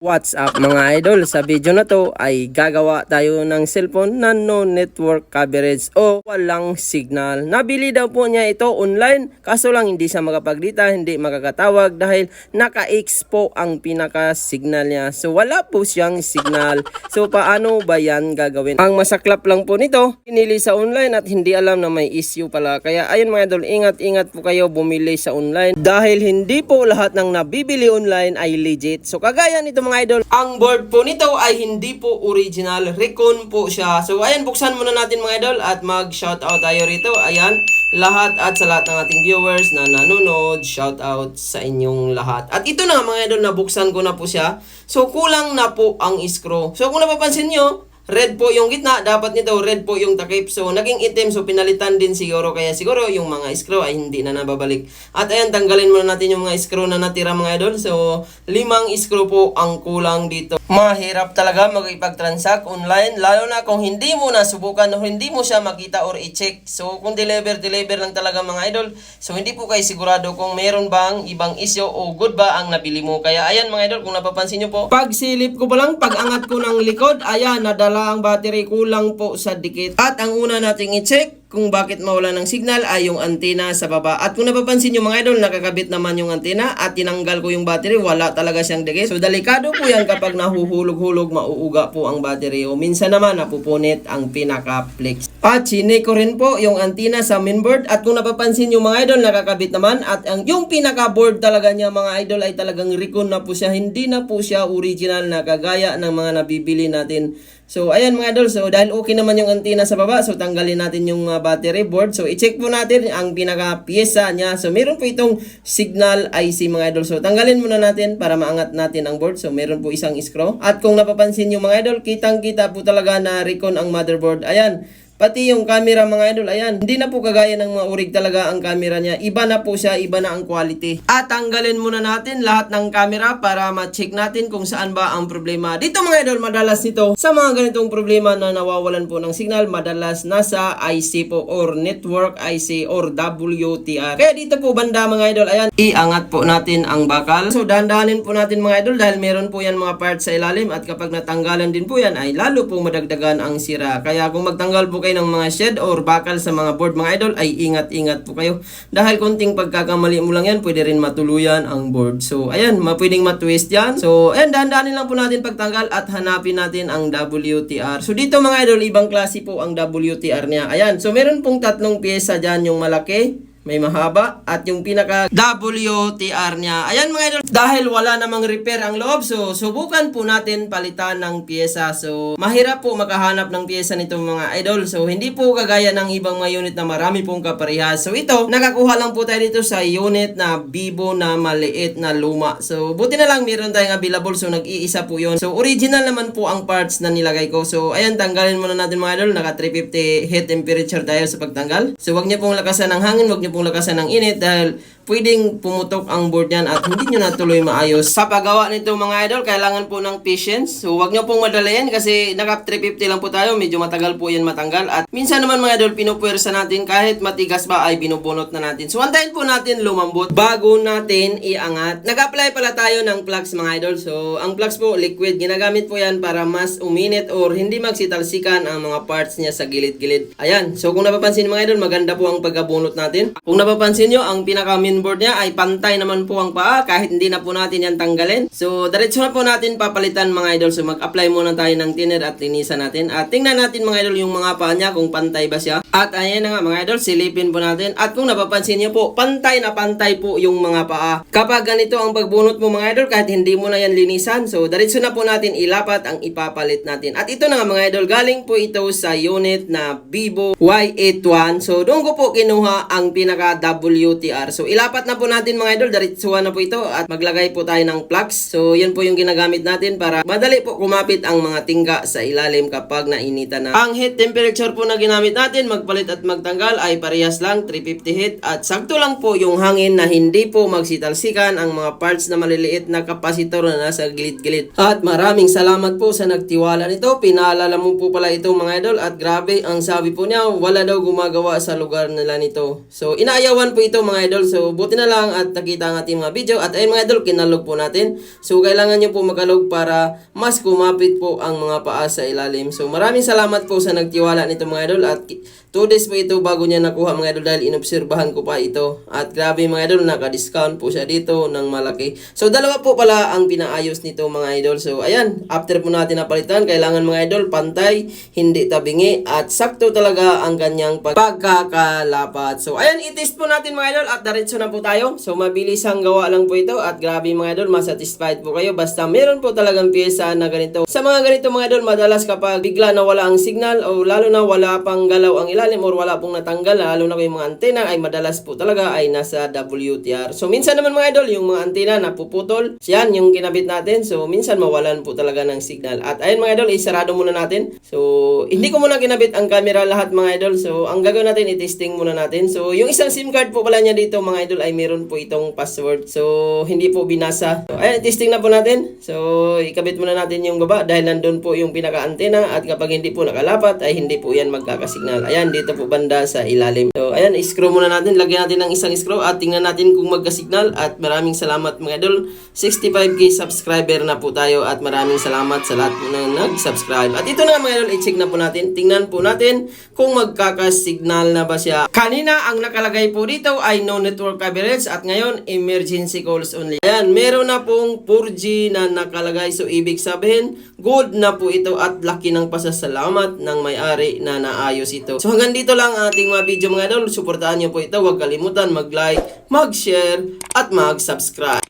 What's up mga idol? Sa video na to ay gagawa tayo ng cellphone na no network coverage o walang signal. Nabili daw po niya ito online kaso lang hindi siya makapagdita, hindi makakatawag dahil naka-X po ang pinaka-signal niya. So wala po siyang signal. So paano ba yan gagawin? Ang masaklap lang po nito, pinili sa online at hindi alam na may issue pala. Kaya ayun mga idol, ingat-ingat po kayo bumili sa online dahil hindi po lahat ng nabibili online ay legit. So kagaya nito mga idol, ang board po nito ay hindi po original, recon po siya. So ayan, buksan muna natin mga idol at mag-shoutout tayo rito. Ayan, lahat at sa lahat ng ating viewers na nanonood, shoutout sa inyong lahat. At ito na mga idol, nabuksan ko na po siya. So kulang na po ang screw. So kung napapansin nyo, Red po yung gitna, dapat nito red po yung takip. So, naging itim, so pinalitan din siguro. Kaya siguro yung mga screw ay hindi na nababalik. At ayan, tanggalin muna natin yung mga screw na natira mga idol. So, limang screw po ang kulang dito. Mahirap talaga makipag-transact online, lalo na kung hindi mo nasubukan o hindi mo siya makita or i-check. So, kung deliver, deliver lang talaga mga idol. So, hindi po kayo sigurado kung meron bang ibang issue o good ba ang nabili mo. Kaya ayan mga idol, kung napapansin nyo po, pag silip ko pa lang, pag angat ko ng likod, ayan, nadala ang battery, kulang po sa dikit. At ang una nating i-check, kung bakit mawala ng signal ay yung antena sa baba. At kung napapansin nyo mga idol, nakakabit naman yung antena at tinanggal ko yung battery, wala talaga siyang dikit. So delikado po yan kapag nahuhulog-hulog, mauuga po ang battery. O minsan naman napupunit ang pinaka-flex. At chinek ko rin po yung antena sa mainboard. At kung napapansin nyo mga idol, nakakabit naman. At ang yung pinaka-board talaga niya mga idol ay talagang recon na po siya. Hindi na po siya original na kagaya ng mga nabibili natin So, ayan mga idol. So, dahil okay naman yung antena sa baba, so tanggalin natin yung uh, battery board. So, i-check po natin ang pinaka-pyesa niya. So, meron po itong signal IC mga idol. So, tanggalin muna natin para maangat natin ang board. So, meron po isang screw. At kung napapansin nyo mga idol, kitang-kita po talaga na recon ang motherboard. Ayan. Pati yung camera mga idol, ayan, hindi na po kagaya ng mga urig talaga ang camera niya. Iba na po siya, iba na ang quality. At tanggalin muna natin lahat ng camera para ma-check natin kung saan ba ang problema. Dito mga idol, madalas nito sa mga ganitong problema na nawawalan po ng signal, madalas nasa IC po or network IC or WTR. Kaya dito po banda mga idol, ayan, iangat po natin ang bakal. So dahan-dahanin po natin mga idol dahil meron po yan mga parts sa ilalim at kapag natanggalan din po yan ay lalo po madagdagan ang sira. Kaya kung magtanggal po kayo ng mga shed or bakal sa mga board mga idol ay ingat-ingat po kayo. Dahil konting pagkakamali mo lang yan, pwede rin matuluyan ang board. So ayan, mapwedeng matwist yan. So ayan, dahan-dahanin lang po natin pagtanggal at hanapin natin ang WTR. So dito mga idol, ibang klase po ang WTR niya. Ayan, so meron pong tatlong pyesa dyan yung malaki, may mahaba at yung pinaka WTR niya. Ayan mga idol, dahil wala namang repair ang loob, so subukan po natin palitan ng pyesa. So mahirap po makahanap ng pyesa nito mga idol. So hindi po kagaya ng ibang mga unit na marami pong kaparehas. So ito, nakakuha lang po tayo dito sa unit na Vivo na maliit na luma. So buti na lang meron tayong available so nag-iisa po yon. So original naman po ang parts na nilagay ko. So ayan, tanggalin muna natin mga idol. Naka 350 heat temperature tayo sa pagtanggal. So wag niyo pong lakasan ng hangin, wag niyo pong lakasan ng init dahil pwedeng pumutok ang board niyan at hindi nyo natuloy maayos. Sa paggawa nito mga idol, kailangan po ng patience. So wag nyo pong madalayan kasi naka 350 lang po tayo, medyo matagal po yan matanggal. At minsan naman mga idol, pinupuwersa natin kahit matigas ba ay binubunot na natin. So antayin po natin lumambot bago natin iangat. Nag-apply pala tayo ng plugs mga idol. So ang plugs po liquid, ginagamit po yan para mas uminit or hindi magsitalsikan ang mga parts niya sa gilid-gilid. Ayan, so kung napapansin mga idol, maganda po ang pagkabunot natin. Kung napapansin nyo, ang pinaka mainboard niya ay pantay naman po ang paa kahit hindi na po natin yan tanggalin. So, diretso na po natin papalitan mga idol. So, mag-apply muna tayo ng thinner at linisan natin. At tingnan natin mga idol yung mga paa niya kung pantay ba siya. At ayan na nga mga idol, silipin po natin. At kung napapansin niyo po, pantay na pantay po yung mga paa. Kapag ganito ang pagbunot mo mga idol, kahit hindi mo na yan linisan, so diretso na po natin ilapat ang ipapalit natin. At ito na nga mga idol, galing po ito sa unit na Vivo Y81. So, doon ko po kinuha ang pinaka WTR. So, ilapat na po natin mga idol, diretsuhan na po ito at maglagay po tayo ng plugs. So, yan po yung ginagamit natin para madali po kumapit ang mga tingga sa ilalim kapag nainitan na. Ang heat temperature po na ginamit natin, magpalit at magtanggal ay parehas lang, 350 heat. At sakto lang po yung hangin na hindi po magsitalsikan ang mga parts na maliliit na kapasitor na nasa gilid-gilid. At maraming salamat po sa nagtiwala nito. Pinaalala mo po pala ito mga idol at grabe ang sabi po niya, wala daw gumagawa sa lugar nila nito. So, inaayawan po ito mga idol. So, So buti na lang at nakita ang ating mga video at ayun mga idol kinalog po natin. So kailangan nyo po makalog para mas kumapit po ang mga paa sa ilalim. So maraming salamat po sa nagtiwala nito mga idol at 2 days po ito bago niya nakuha mga idol dahil inobserbahan ko pa ito. At grabe mga idol naka-discount po siya dito ng malaki. So dalawa po pala ang pinaayos nito mga idol. So ayan, after po natin napalitan, kailangan mga idol pantay, hindi tabingi at sakto talaga ang kanyang pag- pagkakalapat. So ayan, itest po natin mga idol at diretso na po tayo. So mabilis ang gawa lang po ito at grabe mga idol, masatisfied po kayo basta meron po talagang pyesa na ganito. Sa mga ganito mga idol, madalas kapag bigla na wala ang signal o lalo na wala pang galaw ang ilalim or wala pong natanggal, lalo na yung mga antena ay madalas po talaga ay nasa WTR. So minsan naman mga idol, yung mga antena napuputol, yan yung kinabit natin. So minsan mawalan po talaga ng signal. At ayun mga idol, isarado muna natin. So hindi ko muna kinabit ang camera lahat mga idol. So ang gagawin natin, i-testing muna natin. So yung isang SIM card po pala niya dito mga idol ay meron po itong password. So hindi po binasa. So ayun, testing na po natin. So ikabit muna natin yung baba dahil nandun po yung pinaka-antena at kapag hindi po nakalapat ay hindi po yan magkakasignal. Ayan, dito po banda sa ilalim. So ayan, screw muna natin. Lagyan natin ng isang screw at tingnan natin kung magkasignal at maraming salamat mga idol. 65k subscriber na po tayo at maraming salamat sa lahat na nag-subscribe. At ito na mga idol, i-check na po natin. Tingnan po natin kung magkakasignal na ba siya. Kanina ang nakalagay po dito ay no network coverage at ngayon emergency calls only. Ayan, meron na pong 4G na nakalagay. So ibig sabihin, good na po ito at laki ng pasasalamat ng may-ari na naayos ito. So hanggang dito lang ang ating mga video mga idol. Suportahan niyo po ito. Huwag kalimutan mag-like, mag-share at mag-subscribe.